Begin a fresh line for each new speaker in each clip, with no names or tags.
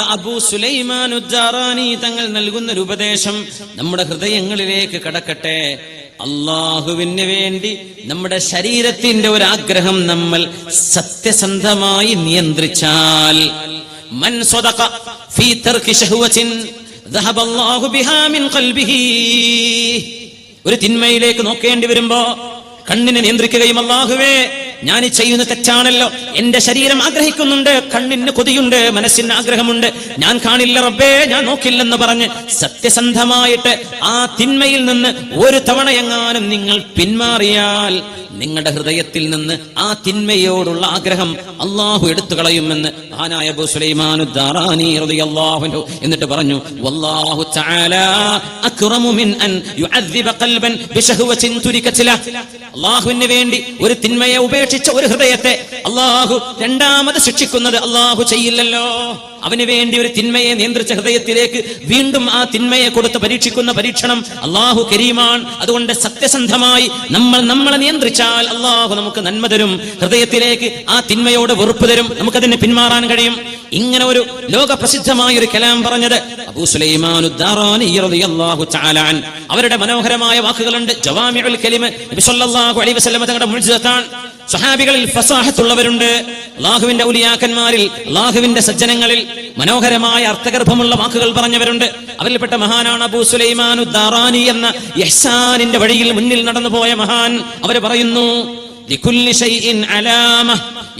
അബൂ സുലൈമാനുദ്ദാറാനി തങ്ങൾ നൽകുന്ന ഒരു ഉപദേശം നമ്മുടെ ഹൃദയങ്ങളിലേക്ക് കടക്കട്ടെ. അള്ളാഹുവിന് വേണ്ടി നമ്മുടെ ശരീരത്തിന്റെ ഒരു ആഗ്രഹം നമ്മൾ സത്യസന്ധമായി നിയന്ത്രിച്ചാൽ. മൻ ഫീ തർക്കി ബിഹാ മിൻ ഖൽബിഹി. ഒരു തിന്മയിലേക്ക് നോക്കേണ്ടി വരുമ്പോ കണ്ണിനെ നിയന്ത്രിക്കുകയും അള്ളാഹുവേ ഞാൻ ചെയ്യുന്ന തെറ്റാണല്ലോ. എന്റെ ശരീരം ആഗ്രഹിക്കുന്നുണ്ട് കണ്ണിന് കൊതിയുണ്ട് മനസ്സിന് ആഗ്രഹമുണ്ട്. ഞാൻ കാണില്ല റബ്ബേ ഞാൻ നോക്കില്ലെന്ന് പറഞ്ഞ് സത്യസന്ധമായിട്ട് ആ തിന്മയിൽ നിന്ന് ഒരു തവണയെങ്ങാനും നിങ്ങൾ പിന്മാറിയാൽ നിങ്ങളുടെ ഹൃദയത്തിൽ നിന്ന് ആ തിന്മയോടുള്ള ആഗ്രഹം അള്ളാഹു എടുത്തു കളയുമെന്ന് ആനായ എന്നിട്ട് പറഞ്ഞു വല്ലാഹു തആല മിൻ അൻ ഖൽബൻ അള്ളാഹുവിന് വേണ്ടി ഒരു തിന്മയെ ഉപേക്ഷിച്ച ഒരു ഹൃദയത്തെ അള്ളാഹു രണ്ടാമത് ശിക്ഷിക്കുന്നത് അള്ളാഹു ചെയ്യില്ലല്ലോ. അവന് വേണ്ടി ഒരു തിന്മയെ നിയന്ത്രിച്ച ഹൃദയത്തിലേക്ക് വീണ്ടും ആ തിന്മയെ കൊടുത്ത് പരീക്ഷിക്കുന്ന പരീക്ഷണം അള്ളാഹു കരീമാൻ അതുകൊണ്ട് സത്യസന്ധമായി നമ്മൾ നമ്മളെ നിയന്ത്രിച്ചാൽ അള്ളാഹു നമുക്ക് നന്മ തരും. ഹൃദയത്തിലേക്ക് ആ തിന്മയോട് വെറുപ്പ് തരും. നമുക്കതിന് പിന്മാറാൻ കഴിയും. ഇങ്ങനെ ഒരു ലോക പ്രസിദ്ധമായ ഒരു കലാം പറഞ്ഞത് അബൂ സുലൈമാൻ അവരുടെ മനോഹരമായ വാക്കുകളുണ്ട്. ജവാമിഉൽ കലിമ നബി അലൈഹി തങ്ങളുടെ സ്വഹാബികളിൽ ഫസാഹത്തുള്ളവരുണ്ട്. അള്ളാഹുവിന്റെ ഉലിയാക്കന്മാരിൽ അള്ളാഹുവിന്റെ സജ്ജനങ്ങളിൽ മനോഹരമായ അർത്ഥഗർഭമുള്ള വാക്കുകൾ പറഞ്ഞവരുണ്ട്. അവരിൽപ്പെട്ട മഹാനാണ് അബൂ സുലൈമാനു ദാറാനി എന്ന യഹ്സാനിന്റെ വഴിയിൽ മുന്നിൽ നടന്നു പോയ മഹാൻ. അവർ പറയുന്നു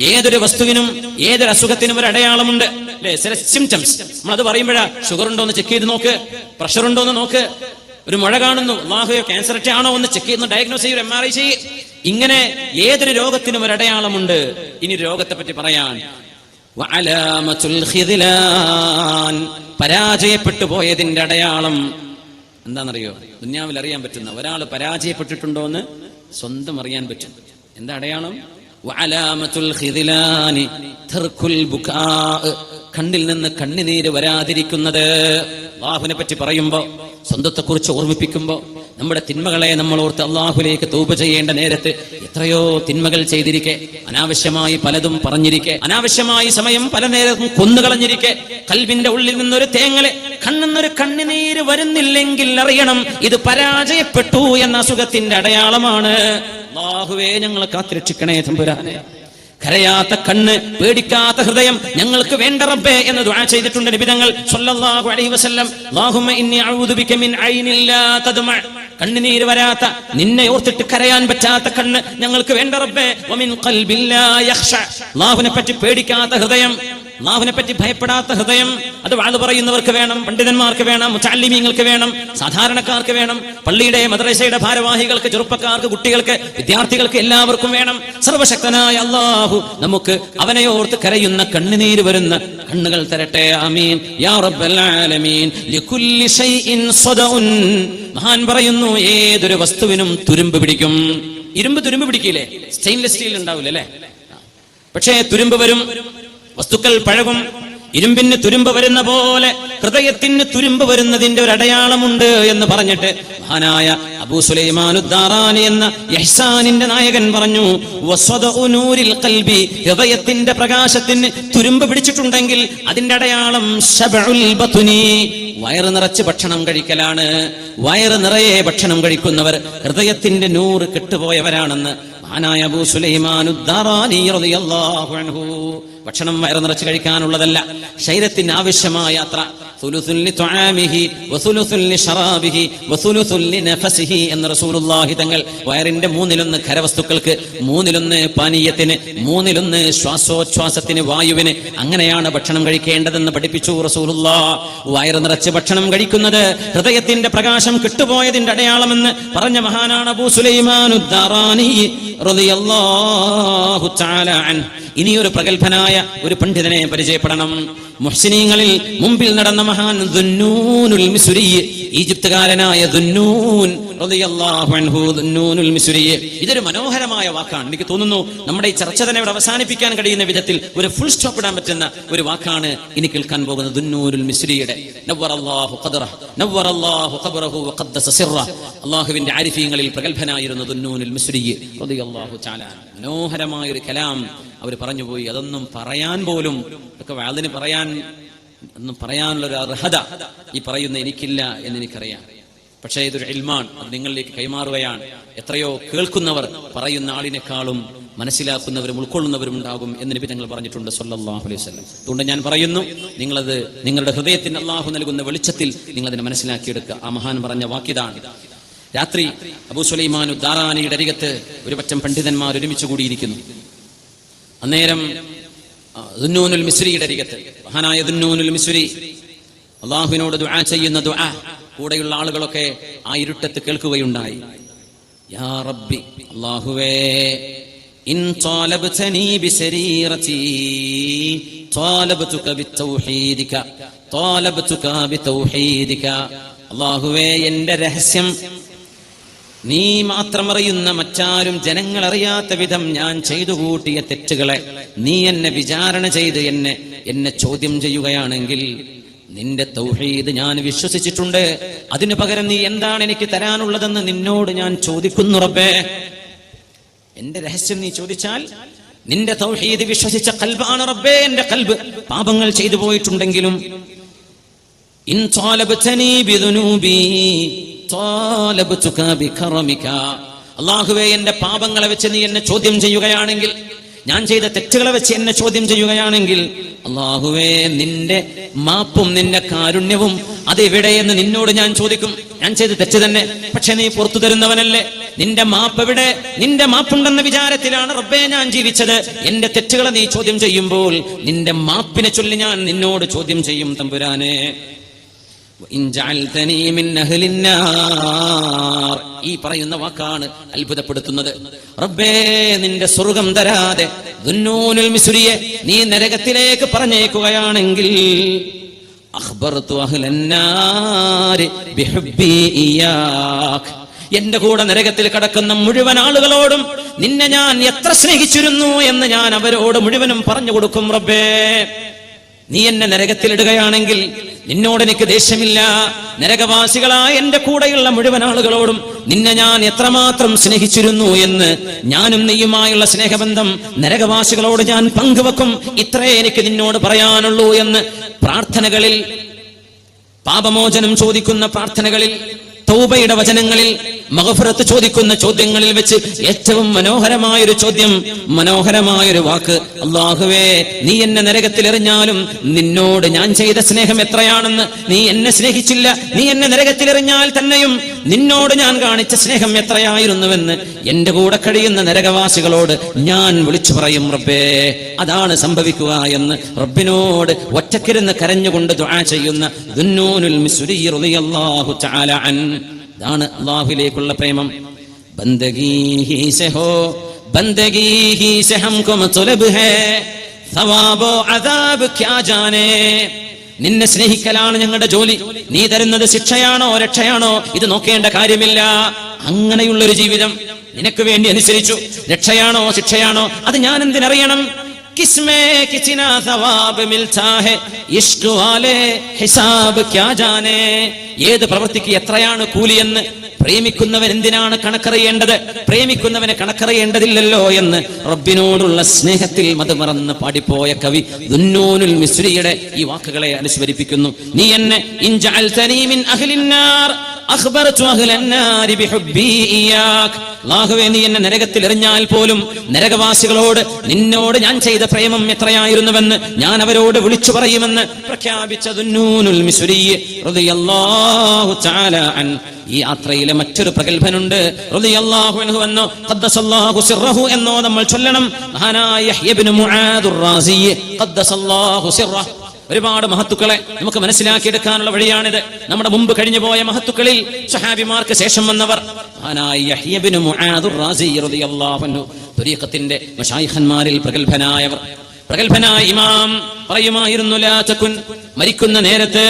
ഏതൊരു വസ്തുവിനും ഏതൊരു അസുഖത്തിനും ഒരു അടയാളമുണ്ട്. അല്ലേ ചില സിംറ്റംസ് നമ്മൾ അത് പറയുമ്പോഴാ ഷുഗർ ഉണ്ടോ എന്ന് ചെക്ക് ചെയ്ത് നോക്ക്. പ്രഷർ ഉണ്ടോ എന്ന് നോക്ക്. ഒരു മുഴ കാണുന്നു അള്ളാഹുയോ ക്യാൻസർ ഒക്കെ ആണോ എന്ന് ചെക്ക് ചെയ്യുന്നു ഡയഗ്നോസ് ചെയ്യും എം ആർ ഐ ചെയ്യും. ഇങ്ങനെ ഏതൊരു രോഗത്തിനും ഒരു അടയാളമുണ്ട്. ഇനി രോഗത്തെ പറ്റി പറയാൻ. പരാജയപ്പെട്ടു പോയതിന്റെ അടയാളം എന്താണെന്നറിയോ? ദുന്യാവിൽ അറിയാൻ പറ്റുന്ന ഒരാൾ പരാജയപ്പെട്ടിട്ടുണ്ടോ എന്ന് സ്വന്തം അറിയാൻ പറ്റും. എന്താ അടയാളം. കണ്ണിൽ നിന്ന് കണ്ണുനീര് വരാതിരിക്കുന്നത്. ബാഹുവിനെ പറ്റി പറയുമ്പോ സ്വന്തത്തെ കുറിച്ച് ഓർമ്മിപ്പിക്കുമ്പോ നമ്മുടെ തിന്മകളെ നമ്മൾ ഓർത്ത് അള്ളാഹുലേക്ക് തൂപ ചെയ്യേണ്ട നേരത്ത് എത്രയോ തിന്മകൾ ചെയ്തിരിക്കെ അനാവശ്യമായി പലതും പറഞ്ഞിരിക്കെ അനാവശ്യമായി സമയം പല നേരത്തും കൊന്നുകളഞ്ഞിരിക്കെ. കൽവിന്റെ ഉള്ളിൽ നിന്നൊരു തേങ്ങലെ കണ്ണെന്നൊരു കണ്ണുനീര് വരുന്നില്ലെങ്കിൽ അറിയണം ഇത് പരാജയപ്പെട്ടു എന്ന അസുഖത്തിന്റെ അടയാളമാണ്. അള്ളാഹുവേ ഞങ്ങളെ കാത്തിരക്ഷിക്കണേ തമ്പുരാനെ കരയാത്ത കണ്ണ് പേടിക്കാത്ത ഹൃദയം ഞങ്ങൾക്ക് വേണ്ട റബ്ബേ എന്ന് ദുആ ചെയ്തിട്ടുണ്ട് നബിതങ്ങൾ സല്ലല്ലാഹു അലൈഹി വസല്ലം. അല്ലാഹുമ്മ ഇന്നി അഊദു ബിക മിൻ ഐനില്ലാ ലാ തദ്മ. കണ്ണുനീര് വരാത്ത നിന്നെ ഓർത്തിട്ട് കരയാൻ പറ്റാത്ത കണ്ണ് ഞങ്ങൾക്ക് വേണ്ട റബ്ബേ. വമിൻ ഖൽബിൻ ലാ യഖ്ശ അല്ലാഹുവിനെ പറ്റി പേടിക്കാത്ത ഹൃദയം. അള്ളാഹുവിനെ പറ്റി ഭയപ്പെടാത്ത ഹൃദയം അത് വാഴ് പറയുന്നവർക്ക് വേണം പണ്ഡിതന്മാർക്ക് വേണം മുച്ചാലിമീങ്ങൾക്ക് വേണം സാധാരണക്കാർക്ക് വേണം പള്ളിയുടെ മദ്രസയുടെ ഭാരവാഹികൾക്ക് ചെറുപ്പക്കാർക്ക് കുട്ടികൾക്ക് വിദ്യാർത്ഥികൾക്ക് എല്ലാവർക്കും വേണം. സർവശക്തനായ അള്ളാഹു നമുക്ക് അവനെ ഓർത്ത് കരയുന്ന കണ്ണുനീര് വരുന്ന കണ്ണുകൾ തരട്ടെ ആമീൻ. യാ റബ്ബൽ ആലമീൻ. ലികുല്ലി മഹാൻ പറയുന്നു ഏതൊരു വസ്തുവിനും തുരുമ്പ് പിടിക്കും. ഇരുമ്പ് തുരുമ്പ് പിടിക്കില്ലേ? സ്റ്റെയിൻലെസ് സ്റ്റീൽ ഉണ്ടാവില്ല പക്ഷേ തുരുമ്പ് വരും. വസ്തുക്കൾ പഴകും. ഇരുമ്പിന് തുരുമ്പ് വരുന്ന പോലെ ഹൃദയത്തിന് തുരുമ്പ് വരുന്നതിന്റെ ഒരു അടയാളമുണ്ട് എന്ന് പറഞ്ഞിട്ട് മഹാനായ അബൂ സുലൈമാനുദ്ദാറാനി എന്ന യഹ്സാനിന്റെ നായകൻ പറഞ്ഞു നൂരിൽ ഖൽബി ഹൃദയത്തിന്റെ പ്രകാശത്തിന് തുരുമ്പ് പിടിച്ചിട്ടുണ്ടെങ്കിൽ അതിന്റെ അടയാളം വയറ് നിറച്ച് ഭക്ഷണം കഴിക്കലാണ്. വയറ് നിറയെ ഭക്ഷണം കഴിക്കുന്നവർ ഹൃദയത്തിന്റെ നൂറ് കെട്ടുപോയവരാണെന്ന് മഹാനായ അബൂ സുലൈമാനുദ്ദാറാനി ഭക്ഷണം വയറ് നിറച്ച് കഴിക്കാനുള്ളതല്ല. ശരീരത്തിന് ആവശ്യമായ യാത്ര എന്ന റസൂലുള്ളാഹി തങ്ങൾ വയറിന്റെ മൂന്നിലൊന്ന് ഖരവസ്തുക്കൾക്ക് മൂന്നിലൊന്ന് പാനീയത്തിന് മൂന്നിലൊന്ന് ശ്വാസോച്ഛ്വാസത്തിന് വായുവിന് അങ്ങനെയാണ് ഭക്ഷണം കഴിക്കേണ്ടതെന്ന് പഠിപ്പിച്ചു റസൂലുള്ള വയറ് നിറച്ച് ഭക്ഷണം കഴിക്കുന്നത് ഹൃദയത്തിന്റെ പ്രകാശം കിട്ടുപോയതിന്റെ അടയാളമെന്ന് പറഞ്ഞ മഹാനാണ് അബൂ സുലൈമാനു ഒരു പ്രഗത്ഭനായ ഒരു പണ്ഡിതനെ പരിചയപ്പെടണം. മുഹ്സിനീങ്ങളിൽ മുമ്പിൽ നടന്ന മഹാൻ ദുന്നൂനുൽ ഈജിപ്തുകാരനായ ഇതൊരു മനോഹരമായ വാക്കാണ്. എനിക്ക് തോന്നുന്നു നമ്മുടെ ഈ ചർച്ച തന്നെ ഇവിടെ അവസാനിപ്പിക്കാൻ കഴിയുന്ന വിധത്തിൽ ഒരു ഫുൾ സ്റ്റോപ്പ് ഇടാൻ പറ്റുന്ന ഒരു വാക്കാണ് ഇനി കേൾക്കാൻ പോകുന്നത് ദുന്നൂരുൽ മിസ്രിയുടെ. അള്ളാഹുവിന്റെ ആരിഫീങ്ങളിൽ പ്രഗത്ഭനായിരുന്നു ദുന്നൂനുൽ മനോഹരമായ ഒരു കലാം. അവർ പറഞ്ഞുപോയി അതൊന്നും പറയാൻ പോലും ഒക്കെ വാതിന് പറയാൻ ഒന്നും പറയാനുള്ള ഒരു അർഹത ഈ പറയുന്ന എനിക്കില്ല എന്ന് എനിക്കറിയാം പക്ഷേ ഇതൊരു ഇൽമാൻ അത് നിങ്ങളിലേക്ക് കൈമാറുകയാണ്. എത്രയോ കേൾക്കുന്നവർ പറയുന്ന ആളിനേക്കാളും മനസ്സിലാക്കുന്നവരും ഉൾക്കൊള്ളുന്നവരും ഉണ്ടാകും എന്ന് നബി തങ്ങൾ പറഞ്ഞിട്ടുണ്ട് സല്ലാഹു അലൈഹി വസല്ലം. അതുകൊണ്ട് ഞാൻ പറയുന്നു നിങ്ങളത് നിങ്ങളുടെ ഹൃദയത്തിന് അള്ളാഹു നൽകുന്ന വെളിച്ചത്തിൽ നിങ്ങൾ നിങ്ങളതിനെ മനസ്സിലാക്കിയെടുക്കുക. ആ മഹാൻ പറഞ്ഞ വാക്കിതാണ്. രാത്രി അബൂ സുലൈമാനു ദാറാനിയുടെ അരികത്ത് ഒരു പറ്റം പണ്ഡിതന്മാർ ഒരുമിച്ച് കൂടിയിരിക്കുന്നു. അന്നേരം ദുന്നൂനുൽ മിസ്രിയുടെ അരികത്ത് മഹാനായ ദുന്നൂനുൽ മിസ്രി അള്ളാഹുവിനോട് ദുആ ചെയ്യുന്ന ദുആ കൂടെയുള്ള ആളുകളൊക്കെ ആ ഇരുട്ടത്ത് കേൾക്കുകയുണ്ടായി. യാ റബ്ബി അല്ലാഹുവേ ഇൻ ത്വാലബ്തനി ബിശരീറതി ത്വാലബ്തുക ബിത്തൗഹീദിക ത്വാലബ്തുക ബിതൗഹീദിക അല്ലാഹുവേ എന്റെ രഹസ്യം നീ മാത്രം അറിയുന്ന മറ്റാരും ജനങ്ങൾ അറിയാത്ത വിധം ഞാൻ ചെയ്തു കൂട്ടിയ തെറ്റുകളെ നീ എന്നെ വിചാരണ ചെയ്ത് എന്നെ എന്നെ ചോദ്യം ചെയ്യുകയാണെങ്കിൽ നിന്റെ തൗഹീദ് ഞാൻ വിശ്വസിച്ചിട്ടുണ്ട്. അതിനു പകരം നീ എന്താണ് എനിക്ക് തരാനുള്ളതെന്ന് നിന്നോട് ഞാൻ ചോദിക്കുന്നു റബ്ബേ. എന്റെ രഹസ്യം നീ ചോദിച്ചാൽ നിന്റെ തൗഹീദ് വിശ്വസിച്ച കൽബാണ് റബ്ബേ എന്റെ കൽബ്. പാപങ്ങൾ ചെയ്തു പോയിട്ടുണ്ടെങ്കിലും അല്ലാഹുവേ എന്റെ പാപങ്ങളെ വെച്ച് നീ എന്നെ ചോദ്യം ചെയ്യുകയാണെങ്കിൽ ഞാൻ ചെയ്ത തെറ്റുകളെ വെച്ച് എന്നെ ചോദ്യം ചെയ്യുകയാണെങ്കിൽ അള്ളാഹുവേ നിന്റെ മാപ്പും നിന്റെ കാരുണ്യവും അതെവിടെയെന്ന് നിന്നോട് ഞാൻ ചോദിക്കും. ഞാൻ ചെയ്ത തെറ്റ് തന്നെ പക്ഷെ നീ പുറത്തു തരുന്നവനല്ലേ. നിന്റെ മാപ്പ് എവിടെ? നിന്റെ മാപ്പുണ്ടെന്ന വിചാരത്തിലാണ് റബ്ബേ ഞാൻ ജീവിച്ചത്. എന്റെ തെറ്റുകളെ നീ ചോദ്യം ചെയ്യുമ്പോൾ നിന്റെ മാപ്പിനെ ചൊല്ലി ഞാൻ നിന്നോട് ചോദ്യം ചെയ്യും തമ്പുരാനെ. ഈ പറയുന്ന വാക്കാണ് അത്ഭുതപ്പെടുത്തുന്നത്. റബ്ബേ നിന്റെ സ്വർഗം തരാതെ മിസുരിയെ നീ നരകത്തിലേക്ക് പറഞ്ഞേക്കുകയാണെങ്കിൽ എന്റെ കൂടെ നരകത്തിൽ കടക്കുന്ന മുഴുവൻ ആളുകളോടും നിന്നെ ഞാൻ എത്ര സ്നേഹിച്ചിരുന്നു എന്ന് ഞാൻ അവരോട് മുഴുവനും പറഞ്ഞു കൊടുക്കും റബ്ബേ. നീ എന്നെ നരകത്തിലിടുകയാണെങ്കിൽ നിന്നോട് എനിക്ക് ദേഷ്യമില്ല. നരകവാസികളായ എന്റെ കൂടെയുള്ള മുഴുവൻ ആളുകളോടും നിന്നെ ഞാൻ എത്രമാത്രം സ്നേഹിച്ചിരുന്നു എന്ന് ഞാനും നീയുമായുള്ള സ്നേഹബന്ധം നരകവാസികളോട് ഞാൻ പങ്കുവെക്കും. ഇത്രേ എനിക്ക് നിന്നോട് പറയാനുള്ളൂ എന്ന് പ്രാർത്ഥനകളിൽ പാപമോചനം ചോദിക്കുന്ന പ്രാർത്ഥനകളിൽ തൗബയുടെ വചനങ്ങളിൽ മഹഫറത്ത് ചോദിക്കുന്ന ചോദ്യങ്ങളിൽ വെച്ച് ഏറ്റവും മനോഹരമായൊരു ചോദ്യം മനോഹരമായൊരു വാക്ക്. അള്ളാഹുവേ നീ എന്നെ നരകത്തിൽ എറിഞ്ഞാലും നിന്നോട് ഞാൻ ചെയ്ത സ്നേഹം എത്രയാണെന്ന് നീ എന്നെ സ്നേഹിച്ചില്ല. നീ എന്നെ നരകത്തിൽ എറിഞ്ഞാൽ തന്നെയും നിന്നോട് ഞാൻ കാണിച്ച സ്നേഹം എത്രയായിരുന്നുവെന്ന് എന്റെ കൂടെ കഴിയുന്ന നരകവാസികളോട് ഞാൻ വിളിച്ചു പറയും റബ്ബേ അതാണ് സംഭവിക്കുക എന്ന്. റബ്ബിനോട് ഒറ്റക്കിരുന്ന് കരഞ്ഞുകൊണ്ട് ദുആ ചെയ്യുന്ന ദുന്നൂനുൽ മിസ്രി റളിയല്ലാഹു തആല അൻ ഇതാണ് അള്ളാഹുലേക്കുള്ള പ്രേമം. ബന്ദഗീ സവാബോ നിന്നെ സ്നേഹിക്കലാണ് ഞങ്ങളുടെ ജോലി. നീ തരുന്നത് ശിക്ഷയാണോ രക്ഷയാണോ? ഇത് നോക്കേണ്ട കാര്യമില്ല. അങ്ങനെയുള്ള ഒരു ജീവിതം നിനക്ക് വേണ്ടി അനുസരിച്ചു. രക്ഷയാണോ ശിക്ഷയാണോ? അത് ഞാൻ എന്തിനറിയണം? കിസ്മേ कितना സവാബ് मिलता है। ഇഷ്ക് വാലേ ഹിസാബ് ക്യാ ജാനേ ഏത് പ്രവൃത്തിക്ക് എത്രയാണ് കൂലിയെന്ന്? പ്രേമിക്കുന്നവൻ എന്തിനാണ് കണക്കറിയേണ്ടത്? പ്രേമിക്കുന്നവനെ കണക്കറിയേണ്ടതില്ലല്ലോ എന്ന് റബ്ബിനോടുള്ള സ്നേഹത്തിൽ മതമറന്ന് പാടിപ്പോയ കവി ദുന്നൂനുൽ മിസ്രിയുടെ ഈ വാക്കുകളെ അനുസ്മരിപ്പിക്കുന്നു. നീ എന്നെ ഇൻജഅൽതനീ മിൻ അഹ്ലിന്നാർ അഖ്ബർതു അഹ്ലന്നാരി ബിഹുബ്ബി ഇയാക് അല്ലാഹുവേ നീ എന്നെ നരകത്തിൽ എറിഞ്ഞാൽ പോലും നരകവാസികളോട് നിന്നോട് ഞാൻ ചെയ്ത പ്രേമം എത്രയായിരുന്നുവെന്ന് ഞാൻ അവരോട് വിളിച്ചു പറയുമെന്ന് പ്രഖ്യാപിച്ച ഈ യാത്രയിലെ മറ്റൊരു പ്രഗത്ഭനുണ്ട്. എന്നോ നമ്മൾ ചൊല്ലണം. മഹാനായ ഒരുപാട് മഹത്തുക്കളെ നമുക്ക് മനസ്സിലാക്കിയെടുക്കാനുള്ള വഴിയാണിത്. നമ്മുടെ മുമ്പ് കഴിഞ്ഞു പോയ മഹത്തുക്കളിൽ സഹാബിമാർക്ക് ശേഷം വന്നവർ തുരീഖത്തിന്റെ മഷായിഖന്മാരിൽ പ്രഗത്ഭനായവർ. പ്രഗത്ഭനായ ഇമാം പറയുമായിരുന്നു ലാ തകുൻ മരിക്കുന്ന നേരത്ത്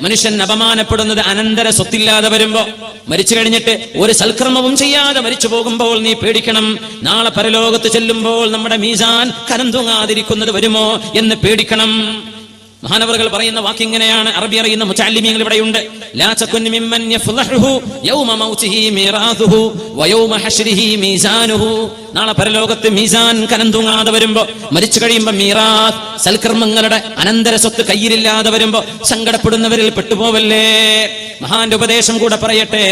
മനുഷ്യൻ അപമാനപ്പെടുന്നത് അനന്തര സ്വത്തില്ലാതെ വരുമ്പോ മരിച്ചു കഴിഞ്ഞിട്ട് ഒരു സൽക്രമവും ചെയ്യാതെ മരിച്ചു പോകുമ്പോൾ നീ പേടിക്കണം. നാളെ പരലോകത്ത് ചെല്ലുമ്പോൾ നമ്മുടെ മീസാൻ കനം തൂങ്ങാതിരിക്കുന്നത് വരുമോ എന്ന് പേടിക്കണം. മഹാനവറുകൾ പറയുന്ന വാക്ക് ഇങ്ങനെയാണ്. അറബി അറിയുന്ന മുച്ചാലിമീങ്ങൾ ഇവിടെയുണ്ട്. നാളെ പരലോകത്ത് മീസാൻ കനം തൂങ്ങാതെ വരുമ്പോ മരിച്ചു കഴിയുമ്പോ മീറാത്ത് സൽക്കർമ്മങ്ങളുടെ അനന്തര സ്വത്ത് കയ്യിലില്ലാതെ വരുമ്പോ സങ്കടപ്പെടുന്നവരിൽ പെട്ടുപോവല്ലേ? മഹാന്റെ ഉപദേശം കൂടെ പറയട്ടെ.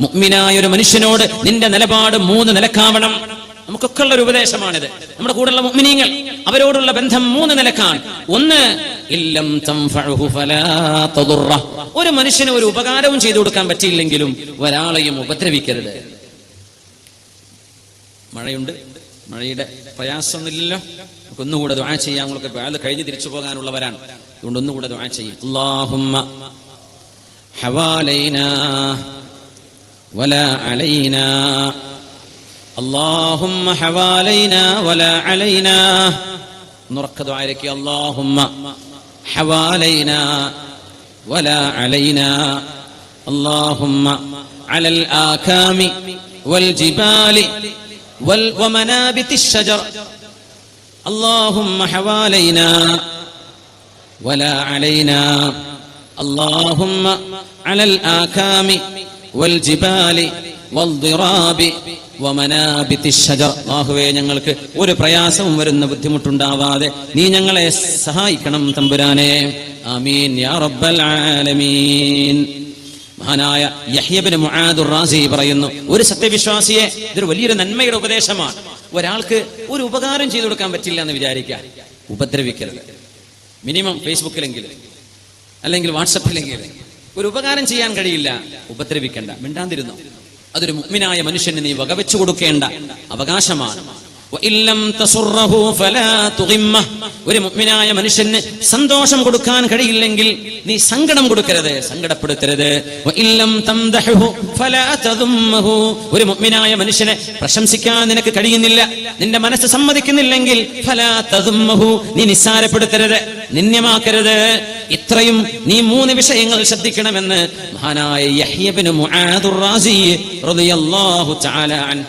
മുഅ്മിനായ ഒരു മനുഷ്യനോട് നിന്റെ നിലപാട് മൂന്ന് നിലക്കാവണം. നമുക്കൊക്കെ ഉള്ള ഒരു ഉപദേശമാണിത് നമ്മുടെ കൂടെയുള്ള മുഅ്മിനീങ്ങൾ അവരോടുള്ള ബന്ധം മൂന്ന് നിലക്കാണ് ഒന്ന് ഇല്ലം തൻഫഉഹു ഫലാ തദുറ ഒരു മനുഷ്യന് ഒരു ഉപകാരവും ചെയ്തു കൊടുക്കാൻ പറ്റിയില്ലെങ്കിലും ഒരാളെയും ഉപദ്രവിക്കരുത് മഴയുണ്ട് മഴയുടെ പ്രയാസമൊന്നുമില്ലല്ലോ നമുക്ക് ഒന്നുകൂടെ ദുആ ചെയ്യാം നമ്മളൊക്കെ വേല കഴിഞ്ഞ് തിരിച്ചു പോകാനുള്ളവരാണ് അതുകൊണ്ട് ഒന്നുകൂടെ ദുആ ചെയ്യും അല്ലാഹുമ്മ ഹവാലൈനാ ولا علينا اللهم حوالينا ولا علينا. نركض عليك اللهم. حوالينا ولا علينا. اللهم على الآكام والجبال وال ومنابت الشجر. اللهم حوالينا ولا علينا. اللهم على الآكام والجبال ബാഹുവേ ഞങ്ങൾക്ക് ഒരു പ്രയാസവും വരുന്ന ബുദ്ധിമുട്ടുണ്ടാവാതെ നീ ഞങ്ങളെ സഹായിക്കണം തമ്പുരാനെ. ആമീൻ. യാ റബ്ബൽ ആലമീൻ. മഹാനായ യഹ്യബിന് റാസി പറയുന്നു ഒരു സത്യവിശ്വാസിയെ ഇതൊരു വലിയൊരു നന്മയുടെ ഉപദേശമാണ്. ഒരാൾക്ക് ഒരു ഉപകാരം ചെയ്തു കൊടുക്കാൻ പറ്റില്ല എന്ന് വിചാരിക്കുക. ഉപദ്രവിക്കരുത്. മിനിമം ഫേസ്ബുക്കിലെങ്കിലും അല്ലെങ്കിൽ വാട്സപ്പിലെങ്കിലും ഒരു ഉപകാരം ചെയ്യാൻ കഴിയില്ല. ഉപദ്രവിക്കണ്ട. മിണ്ടാതിരുന്നു? അതൊരു മുഗ്മിനായ മനുഷ്യന് നീ വകവെച്ചു കൊടുക്കേണ്ട അവകാശമാണ്. ഒരു മുഗ്മിനായ മനുഷ്യന് സന്തോഷം കൊടുക്കാൻ കഴിയില്ലെങ്കിൽ നീ സങ്കടം കൊടുക്കരുത് സങ്കടപ്പെടുത്തരുത്. ഒരു മുഗ്മിനായ മനുഷ്യനെ പ്രശംസിക്കാൻ നിനക്ക് കഴിയുന്നില്ല നിന്റെ മനസ്സ് സമ്മതിക്കുന്നില്ലെങ്കിൽ. നീ നിസ്സാരപ്പെടുത്തരുത് നിന്യമാക്കരുത് ഇത്രയും നീ മൂന്ന് വിഷയങ്ങൾ ശ്രദ്ധിക്കണമെന്ന് മഹാനായ റളിയല്ലാഹു തആല അൻ